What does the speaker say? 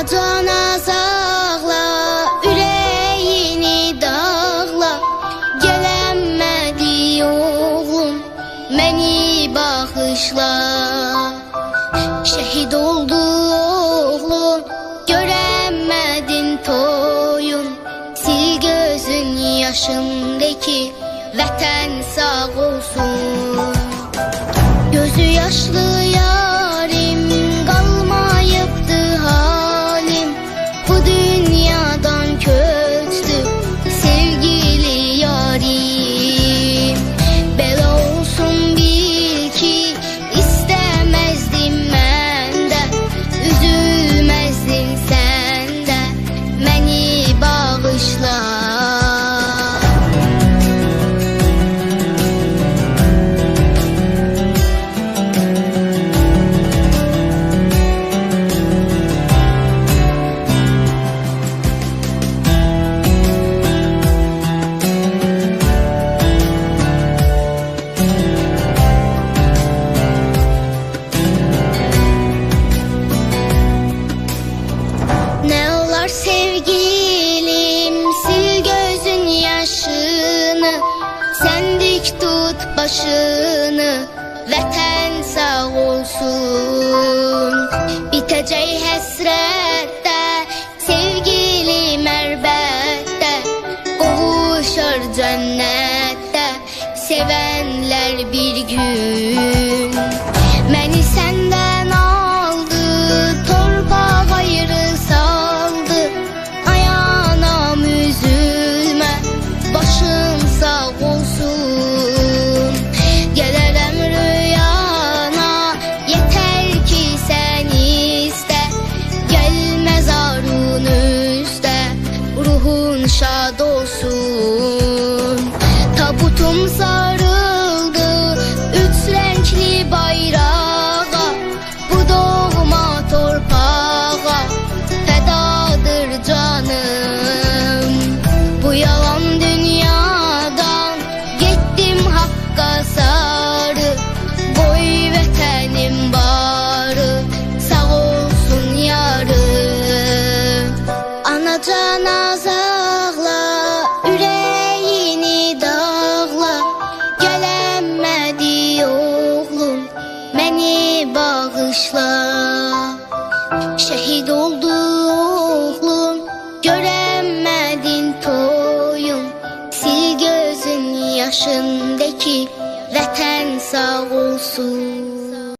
Atana sağla Üreğini dağla. Gelemedi oğlum Beni bağışla. Şehit oldu oğlum Göremedin toyun. Sil gözün yaşındaki Vətən sağ olsun. Gözü yaşlı başını Vətən sağ olsun. Bitəcək həsrətdə Sevgilim əlbəttə Qovuşar cənnətdə Sevənlər bir gün doçura. Şehit oldu oğlum. Göremedin toyum. Sil gözün yaşındaki Vətən sağ olsun